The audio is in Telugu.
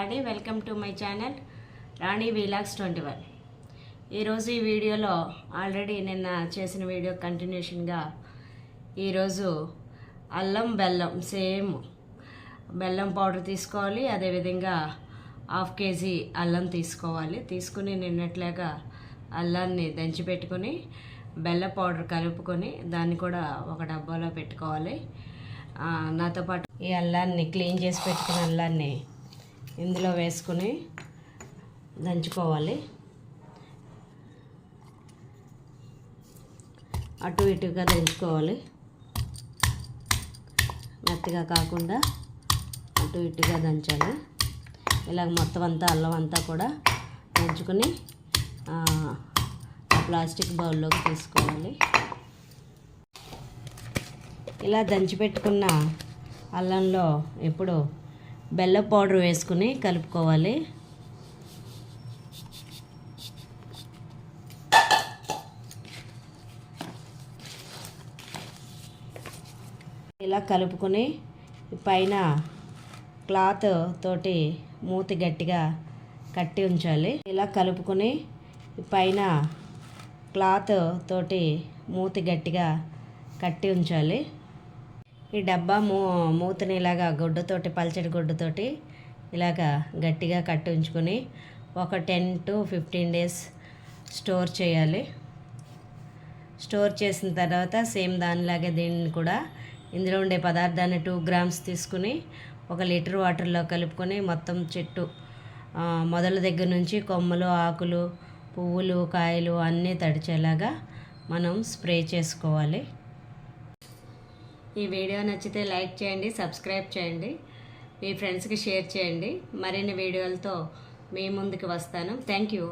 అండి welcome to my channel Rani vlogs twenty one. ఈరోజు ఈ వీడియోలో ఆల్రెడీ నిన్న చేసిన వీడియో కంటిన్యూషన్గా ఈరోజు అల్లం బెల్లం సేమ్ బెల్లం పౌడర్ తీసుకోవాలి. అదేవిధంగా హాఫ్ కేజీ అల్లం తీసుకోవాలి. తీసుకుని నిన్నట్లాగా అల్లాన్ని దంచి పెట్టుకొని బెల్లం పౌడర్ కలుపుకొని దాన్ని కూడా ఒక డబ్బాలో పెట్టుకోవాలి. నాతో పాటు ఈ అల్లాన్ని క్లీన్ చేసి పెట్టుకున్న అల్లాన్ని ఇందులో వేసుకుని దంచుకోవాలి. అటు ఇటుగా దంచుకోవాలి. మెత్తగా కాకుండా అటు ఇటుగా దంచాలి. ఇలాగ మొత్తం అంతా అల్లం అంతా కూడా దంచుకొని ప్లాస్టిక్ బౌల్లోకి తీసుకోవాలి. ఇలా దంచి పెట్టుకున్న అల్లంలో ఇప్పుడు బెల్లం పౌడర్ వేసుకుని కలుపుకోవాలి. ఇలా కలుపుకొని పైన క్లాత్ తోటి మూతి గట్టిగా కట్టి ఉంచాలి. ఇలా కలుపుకొని పైన క్లాత్ తోటి మూతి గట్టిగా కట్టి ఉంచాలి. ఈ డబ్బా మూ మూతని ఇలాగా గుడ్డతోటి పల్చడి గుడ్డతోటి ఇలాగా గట్టిగా కట్టి ఉంచుకొని ఒక ten to fifteen days store చేయాలి. స్టోర్ చేసిన తర్వాత సేమ్ దానిలాగే దీన్ని కూడా ఇందులో ఉండే పదార్థాన్ని టూ గ్రామ్స్ తీసుకుని ఒక లీటర్ వాటర్లో కలుపుకొని మొత్తం చెట్టు మొదల దగ్గర నుంచి కొమ్మలు ఆకులు పువ్వులు కాయలు అన్నీ తడిచేలాగా మనం స్ప్రే చేసుకోవాలి. ఈ వీడియో నచ్చితే లైక్ చేయండి సబ్స్క్రైబ్ చేయండి మీ ఫ్రెండ్స్కి షేర్ చేయండి. మరిన్ని వీడియోలతో మీ ముందుకు వస్తాను. Thank you